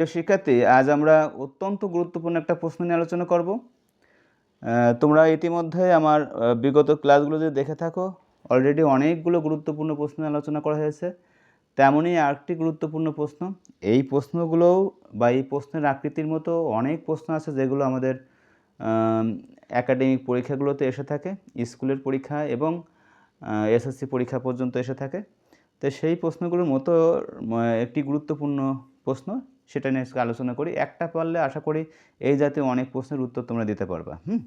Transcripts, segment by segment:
প্রিয় শিক্ষার্থী আজ আমরা অত্যন্ত গুরুত্বপূর্ণ একটা প্রশ্ন নিয়ে আলোচনা করব। তোমরা ইতিমধ্যে আমার বিগত ক্লাসগুলো যদি দেখে থাকো অলরেডি অনেকগুলো গুরুত্বপূর্ণ প্রশ্ন আলোচনা করা হয়েছে। তেমনই আরেকটি গুরুত্বপূর্ণ প্রশ্ন, এই প্রশ্নগুলোও বা এই প্রশ্নের আকৃতির মতো অনেক প্রশ্ন আছে যেগুলো আমাদের একাডেমিক পরীক্ষাগুলোতে এসে থাকে, স্কুলের পরীক্ষা এবং এসএসসি পরীক্ষা পর্যন্ত এসে থাকে। তো সেই প্রশ্নগুলোর মতো একটি গুরুত্বপূর্ণ প্রশ্ন সেটা নিয়ে আজকে আলোচনা করি। একটা পারলে আশা করি এই জাতীয় অনেক প্রশ্নের উত্তর তোমরা দিতে পারবা, হুম?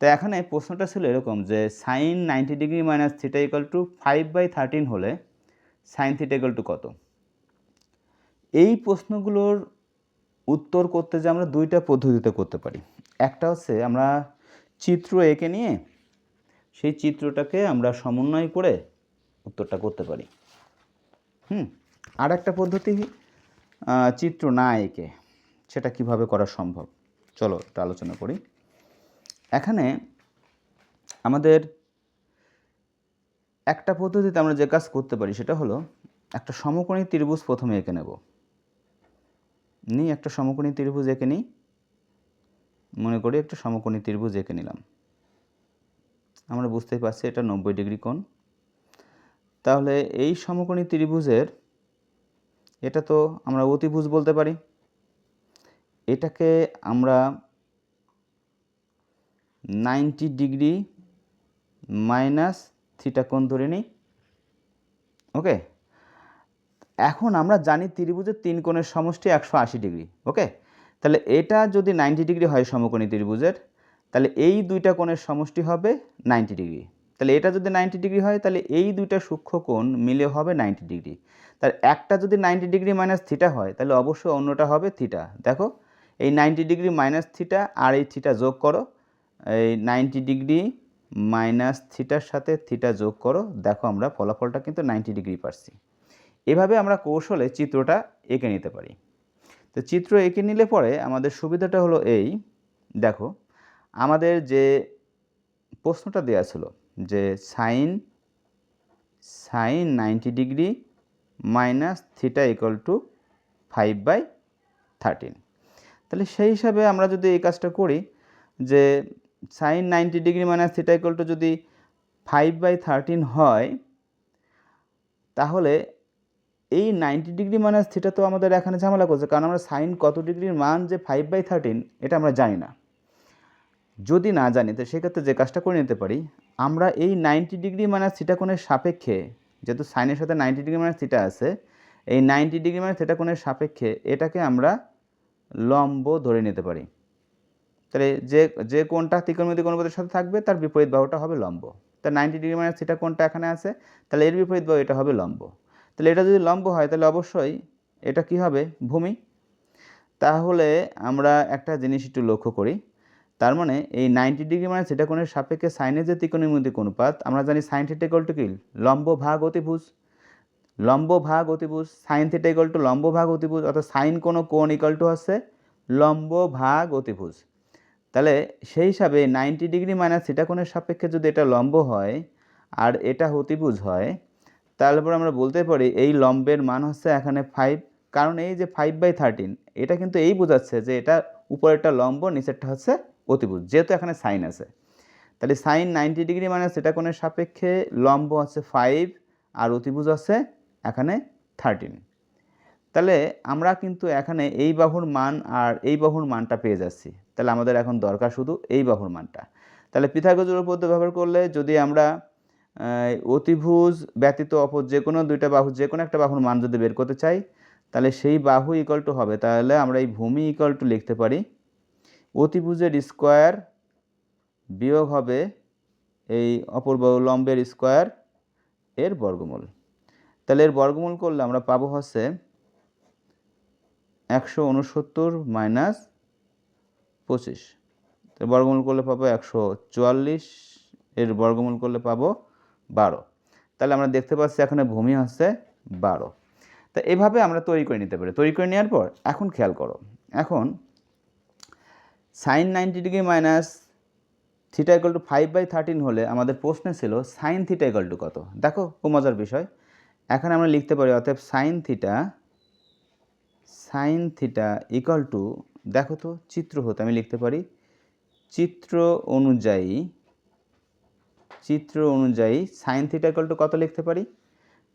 তো এখানে প্রশ্নটা ছিল এরকম যে sine ninety degree minus theta equal to five by thirteen হলে সাইন থিটা ইকাল টু কত? এই প্রশ্নগুলোর উত্তর করতে যে আমরা দুইটা পদ্ধতিতে করতে পারি। একটা হচ্ছে আমরা চিত্র এঁকে নিয়ে সেই চিত্রটাকে আমরা সমন্বয় করে উত্তরটা করতে পারি, হুম? আর একটা পদ্ধতি চিত্র না এঁকে সেটা কীভাবে করা সম্ভব? চলো এটা আলোচনা করি। এখানে আমাদের একটা পদ্ধতিতে আমরা যে কাজ করতে পারি, সেটা হলো একটা সমকোণী ত্রিভুজ প্রথমে এঁকে নেব। নিই একটা সমকোণী ত্রিভুজ এঁকে নিই। মনে করি একটা সমকোণী ত্রিভুজ এঁকে নিলাম। আমরা বুঝতেই পারছি এটা নব্বই ডিগ্রি কোণ। তাহলে এই সমকোণী ত্রিভুজের এটা তো আমরা অতিভুজ বলতে পারি। এটাকে আমরা নাইনটি ডিগ্রি মাইনাস থিটা কোণ ধরে নিই। ওকে? এখন আমরা জানি ত্রিভুজের তিন কোণের সমষ্টি একশো আশি ডিগ্রি। ওকে? তাহলে এটা যদি নাইনটি ডিগ্রি হয় সমকোণী ত্রিভুজের, তাহলে এই দুইটা কোণের সমষ্টি হবে নাইনটি ডিগ্রি। তাহলে এটা যদি নাইনটি ডিগ্রি হয়, তাহলে এই দুইটা সূক্ষ্ম কোণ মিলে হবে নাইনটি ডিগ্রি তার একটা যদি নাইনটি ডিগ্রি মাইনাস থিটা হয়, তাহলে অবশ্যই অন্যটা হবে থিটা দেখো, এই নাইনটি ডিগ্রি মাইনাস থিটা আর এই থিটা যোগ করো, এই নাইনটি ডিগ্রি মাইনাস থিটার সাথে থিটা যোগ করো, দেখো আমরা ফলাফলটা কিন্তু নাইনটি ডিগ্রি পাচ্ছি এভাবে আমরা কৌশলে চিত্রটা এঁকে নিতে পারি। তো চিত্র এঁকে নিলে পরে আমাদের সুবিধাটা হলো এই, দেখো, আমাদের যে প্রশ্নটা দেওয়া ছিল যে sine sine ninety degree minus theta equal to five by thirteen তাহলে সেই হিসাবে আমরা যদি এই কাজটা করি যে sine ninety degree minus theta equal to যদি ফাইভ বাই থার্টিন হয়, তাহলে এই নাইনটি ডিগ্রি মাইনাস থিটা তো আমাদের এখানে ঝামেলা করছে, কারণ আমরা সাইন কত ডিগ্রির মান যে ফাইভ বাই থার্টিন এটা আমরা জানি না। যদি না জানি, তো সেক্ষেত্রে যে কাজটা করে নিতে পারি, আমরা এই নাইনটি ডিগ্রি মাইনাস থিটা কোণের সাপেক্ষে, যেহেতু সাইনের সাথে নাইনটি ডিগ্রি মাইনাস থিটা আছে, এই নাইনটি ডিগ্রি মাইনাস থিটা কোণের সাপেক্ষে এটাকে আমরা লম্ব ধরে নিতে পারি। তাহলে যে যে কোণটা ত্রিকোণমিতি কোণপথের সাথে থাকবে, তার বিপরীত বাহুটা হবে লম্ব। তা নাইনটি ডিগ্রি মাইনাস থিটা কোণটা এখানে আছে, তাহলে এর বিপরীত বাহু এটা হবে লম্ব। তাহলে এটা যদি লম্ব হয়, তাহলে অবশ্যই এটা কি হবে? ভূমি। তাহলে আমরা একটা জিনিস একটু লক্ষ্য করি। তার মানে এই নাইনটি ডিগ্রি মানে থিটা কোণের সাপেক্ষে সাইনের যে ত্রিকোণমিতি অনুপাত আমরা জানি সাইন থিটা ইকুয়াল টু কি লম্ব ভাগ অতিভুজ। লম্ব ভাগ অতিভুজ সাইন থিটা ইকুয়াল টু লম্ব ভাগ অতিভুজ, অর্থাৎ সাইন কোনো কোণ ইকুয়াল টু হচ্ছে লম্ব ভাগ অতিভুজ। তাহলে সেই হিসাবে নাইনটি ডিগ্রি মাইনাস থিটা কোণের সাপেক্ষে যদি এটা লম্ব হয় আর এটা অতিভুজ হয় তারপর আমরা বলতে পারি এই লম্বের মান হচ্ছে এখানে ফাইভ কারণ এই যে ফাইভ বাই থার্টিন এটা কিন্তু এই বোঝাচ্ছে যে এটা উপরেরটা লম্ব, নিচেরটা হচ্ছে অতিভুজ, যেহেতু এখানে সাইন আছে। তাহলে সাইন নাইনটি ডিগ্রি মানে সেটা কোণের সাপেক্ষে লম্ব আছে ফাইভ আর অতিভুজ আছে এখানে থার্টিন। তাহলে আমরা কিন্তু এখানে এই বাহুর মান আর এই বাহুর মানটা পেয়ে যাচ্ছি। তাহলে আমাদের এখন দরকার শুধু এই বাহুর মানটা। তাহলে পিথাগোরাসের উপপাদ্য ব্যবহার করলে যদি আমরা অতিভুজ ব্যতীত অপর যে কোনো দুইটা বাহু, যে কোনো একটা বাহুর মান যদি বের করতে চাই, তাহলে সেই বাহু ইকুয়াল টু হবে। তাহলে আমরা এই ভূমি ইকুয়াল টু লিখতে পারি অতিভুজের স্কোয়ার বিয়োগ হবে এই অপূর্ব লম্বের স্কোয়ার এর বর্গমূল। তাহলে এর বর্গমূল করলে আমরা পাবো হচ্ছে একশো উনসত্তর মাইনাস পঁচিশ। বর্গমূল করলে পাবো একশো চুয়াল্লিশ, এর বর্গমূল করলে পাবো বারো। তাহলে আমরা দেখতে পাচ্ছি এখানে ভূমি হচ্ছে বারো। তা এভাবে আমরা তৈরি করে নিতে পারি। তৈরি করে নেওয়ার পর এখন খেয়াল করো, এখন sine ninety degree minus theta equal to five by thirteen হলে আমাদের প্রশ্নে ছিল সাইন থিটা ইকাল টু কত? দেখো, খুব মজার বিষয়। এখানে আমরা লিখতে পারি, অতএব sine theta sine theta equal to, দেখো তো, চিত্র হতে আমি লিখতে পারি, চিত্র অনুযায়ী চিত্র অনুযায়ী সাইন থিটা ইকাল টু কত লিখতে পারি?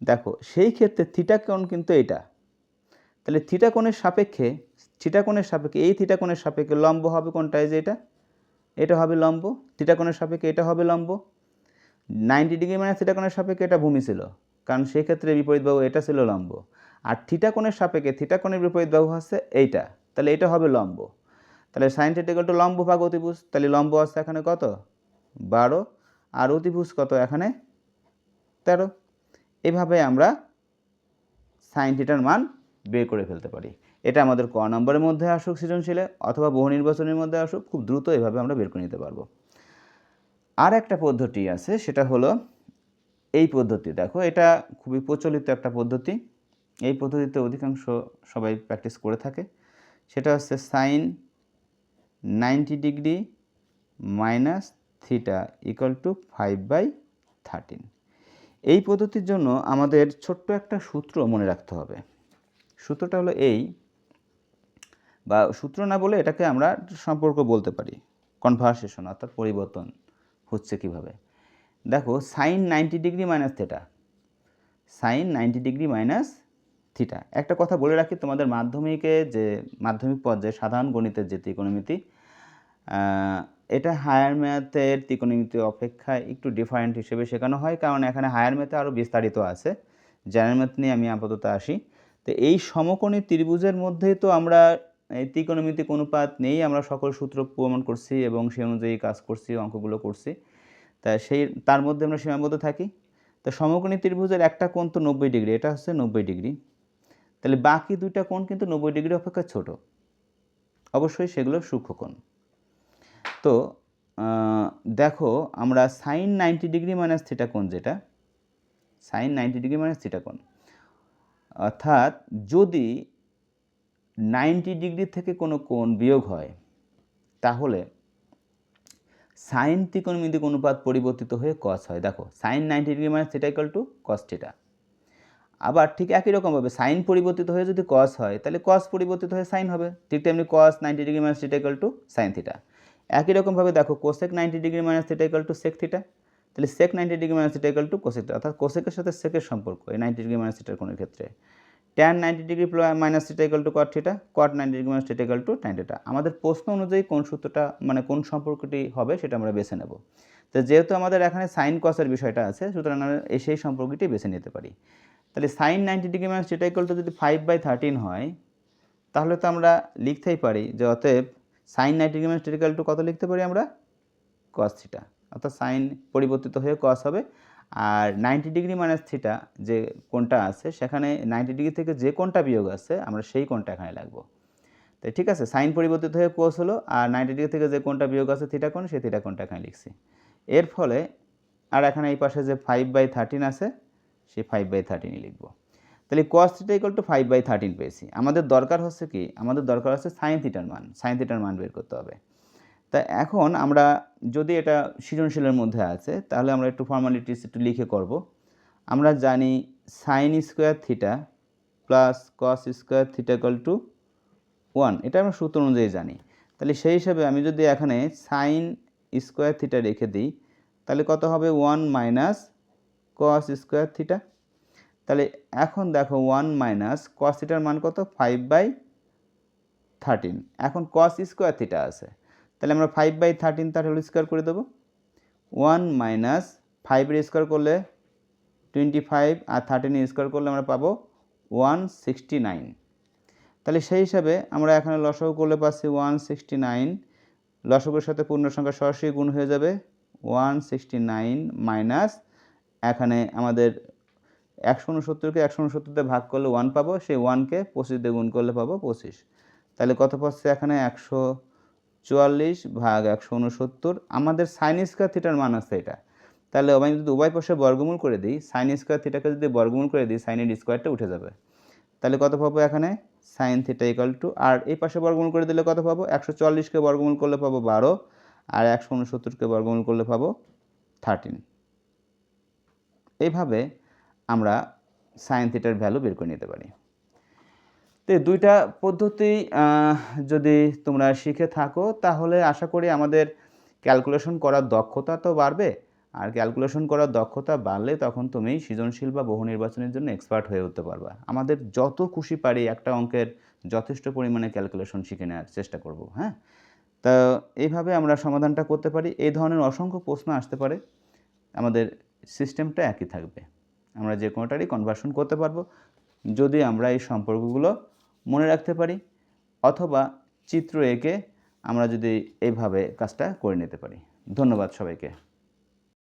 দেখো, সেই ক্ষেত্রে থিটা কোণ কিন্তু এটা তাহলে থিটা কোণের সাপেক্ষে থিটা কোণের সাপেক্ষে, এই থিটা কোণের সাপেক্ষে লম্ব হবে কোনটা? যে এটা। এটা হবে লম্ব। থিটা কোণের সাপেক্ষে এটা হবে লম্ব। নাইনটি ডিগ্রি মানে থিটা কোণের সাপেক্ষে এটা ভূমি ছিল। কারণ সেই ক্ষেত্রে বিপরীত বাহু এটা ছিল লম্ব। আর থিটা কোণের সাপেক্ষে থিটা কোণের বিপরীত বাহু হচ্ছে এইটা। তাহলে এটা হবে লম্ব। তাহলে সাইন থিটা টু লম্ব ভাগ অতিভুজ। তাহলে লম্ব আছে এখানে কত? বারো। আর অতিভুজ কত? এখানে তেরো। এভাবে আমরা সাইন থিটার মান বের করে ফেলতে পারি। এটা আমাদের ক নম্বরের মধ্যে আসুক সৃজনশীলে অথবা বহু নির্বাচনের মধ্যে আসুক, খুব দ্রুত এভাবে আমরা বের করে নিতে পারব। আর একটা পদ্ধতি আছে, সেটা হলো এই পদ্ধতি। দেখো, এটা খুবই প্রচলিত একটা পদ্ধতি। এই পদ্ধতিতে অধিকাংশ সবাই প্র্যাকটিস করে থাকে। সেটা হচ্ছে sine ninety degree minus theta equal to five by thirteen. এই পদ্ধতির জন্য আমাদের ছোট্ট একটা সূত্র মনে রাখতে হবে। সূত্রটা হলো এই, বা সূত্র না বলে এটাকে আমরা সম্পর্ক বলতে পারি কনভার্সেশন অর্থাৎ পরিবর্তন হচ্ছে কীভাবে। দেখো sine ninety degree minus theta sine ninety degree minus theta একটা কথা বলে রাখি, তোমাদের মাধ্যমিকে যে, মাধ্যমিক পর্যায়ে সাধারণ গণিতের যে ত্রিকোণমিতি এটা হায়ার ম্যাথের ত্রিকোণমিতি অপেক্ষা একটু ডিফারেন্ট হিসেবে শেখানো হয়, কারণ এখানে হায়ার ম্যাথে আরও বিস্তারিত আছে। জেনারেল ম্যাথ নিয়ে আমি আপাতত আসি। তো এই সমকোণী ত্রিভুজের মধ্যে তো আমরা ত্রিকোণমিতিক অনুপাত নেই, আমরা সকল সূত্র প্রমাণ করছি এবং সেই অনুযায়ী কাজ করছি, অঙ্কগুলো করছি। তা সেই, তার মধ্যে আমরা সীমাবদ্ধ থাকি। তো সমকোণী ত্রিভুজের একটা কোণ তো নব্বই ডিগ্রি, এটা হচ্ছে নব্বই ডিগ্রি। তাহলে বাকি দুইটা কোণ কিন্তু নব্বই ডিগ্রি অপেক্ষা ছোট। অবশ্যই সেগুলো সূক্ষ্মকোণ তো দেখো আমরা sine ninety degree minus theta কোণ যেটা sine ninety degree minus theta কোণ। অর্থাৎ যদি নাইনটি ডিগ্রি থেকে কোনো কোণ বিয়োগ হয়, তাহলে সাইন ত্রিকোণমিতিক অনুপাত পরিবর্তিত হয়ে কস হয়। দেখো sine ninety degree minus theta equal to cos theta আবার ঠিক একই রকমভাবে সাইন পরিবর্তিত হয়ে যদি কস হয়, তাহলে কস পরিবর্তিত হয়ে সাইন হবে। ঠিক তেমনি cos ninety degree minus theta equal to sine theta একই রকমভাবে দেখো cosec ninety degree minus theta equal to sec theta তাহলে sec ninety degree minus theta equal to cosec অর্থাৎ কোসেকের সাথে সেকের সম্পর্ক, এই নাইনটি ডিগ্রি মাইনাস থিটার কোনো ক্ষেত্রে। Tan ninety degree minus theta equal to cot theta cot ninety degree minus theta equal to tan theta আমাদের প্রশ্ন অনুযায়ী কোন সূত্রটা মানে কোন সম্পর্কটি হবে সেটা আমরা বেছে নেব। তো যেহেতু আমাদের এখানে সাইন কসের বিষয়টা আছে, সুতরাং আমরা সেই সম্পর্কটি বেছে নিতে পারি। তাহলে sine ninety degree minus theta equal to যদি ফাইভ বাই থার্টিন হয়, তাহলে তো আমরা লিখতেই পারি যে অতএব sine ninety degree minus theta equal to কত লিখতে পারি আমরা? কস থিটা অর্থাৎ সাইন পরিবর্তিত হয়ে কস হবে। আর নাইনটি ডিগ্রি মাইনাস থিটা যে কোনটা আছে, সেখানে নাইনটি ডিগ্রি থেকে যে কোনটা বিয়োগ আছে, আমরা সেই কোনটা এখানে লাগবো। তো ঠিক আছে, সাইন পরিবর্তিত হয়ে কোস হলো, আর নাইনটি ডিগ্রি থেকে যে কোনটা বিয়োগ আছে থিটা কোণ, সেই থিটা কোনটা এখানে লিখছি। এর ফলে আর এখানে এই পাশে যে ফাইভ বাই থার্টিন আছে, সেই ফাইভ বাই থার্টিনই লিখব। তাহলে cos theta equal to five by thirteen পেয়েছি। আমাদের দরকার হচ্ছে কি? আমাদের দরকার হচ্ছে সাইন থিটার মান সাইন থিটার মান বের করতে হবে। তা এখন আমরা যদি এটা সৃজনশীলের মধ্যে আছে, তাহলে আমরা একটু ফর্মালিটিস একটু লিখে করব। আমরা জানি sine square theta plus cos square theta equal to one এটা আমরা সূত্র অনুযায়ী জানি। তাহলে সেই হিসাবে আমি যদি এখানে সাইন স্কোয়ার থিটা রেখে দিই, তাহলে কত হবে? One minus cos square theta তাহলে এখন দেখো ওয়ান মাইনাস কস থিটার মান কত? ফাইভ বাই থার্টিন এখন কস স্কোয়ার থিটা আছে। তাহলে আমরা ফাইভ বাই থার্টিন তার হোল স্কোয়ার করে দেবো। ওয়ান মাইনাস ফাইভের স্কোয়ার করলে টোয়েন্টি ফাইভ আর থার্টিনের স্কোয়ার করলে আমরা পাবো ওয়ান সিক্সটি নাইন তাহলে সেই হিসাবে আমরা এখানে লসগু করলে পাচ্ছি ওয়ান সিক্সটি নাইন লসগুর সাথে পূর্ণ সংখ্যা সরাসরি গুণ হয়ে যাবে ওয়ান সিক্সটি নাইন মাইনাস এখানে আমাদের একশো উনসত্তরকে একশো উনসত্তরতে ভাগ করলে ওয়ান পাবো, সেই ওয়ানকে পঁচিশ দিয়ে গুণ করলে পাবো পঁচিশ। তাহলে কত পাচ্ছে এখানে? একশো চুয়াল্লিশ ভাগ একশো উনসত্তর, আমাদের সাইন স্কোয়ার থিটার মান আছে এটা। তাহলে আমি যদি উভয় পাশে বর্গমূল করে দিই সাইন স্কোয়ার থিটাকে যদি বর্গমূল করে দিই সাইনের স্কোয়ারটা উঠে যাবে। তাহলে কত পাবো এখানে? সাইন থিটা ইকাল টু আর এই পাশে বর্গমূল করে দিলে কত পাবো? একশো চল্লিশকে বর্গমূল করলে পাবো বারো, আর একশো উনসত্তরকে বর্গমূল করলে পাবো থার্টিন এইভাবে আমরা সাইন থিটার ভ্যালু বের করে নিতে পারি। তো দুইটা পদ্ধতি যদি তোমরা শিখে থাকো, তাহলে আশা করি আমাদের ক্যালকুলেশন করার দক্ষতা তো বাড়বে। আর ক্যালকুলেশন করার দক্ষতা বাড়লে তখন তুমি সৃজনশীল বা বহু নির্বাচনের জন্য এক্সপার্ট হয়ে উঠতে পারবা। আমাদের যত খুশি পারি একটা অঙ্কের যথেষ্ট পরিমাণে ক্যালকুলেশন শিখে নেওয়ার চেষ্টা করব হ্যাঁ? তা এইভাবে আমরা সমাধানটা করতে পারি। এই ধরনের অসংখ্য প্রশ্ন আসতে পারে। আমাদের সিস্টেমটা একই থাকবে। আমরা যে কোনোটারই কনভার্সন করতে পারব। যদি আমরা এই সম্পর্কগুলো মনে রাখতে পারি, অথবা চিত্র এঁকে আমরা যদি এইভাবে কাজটা করে নিতে পারি। ধন্যবাদ সবাইকে।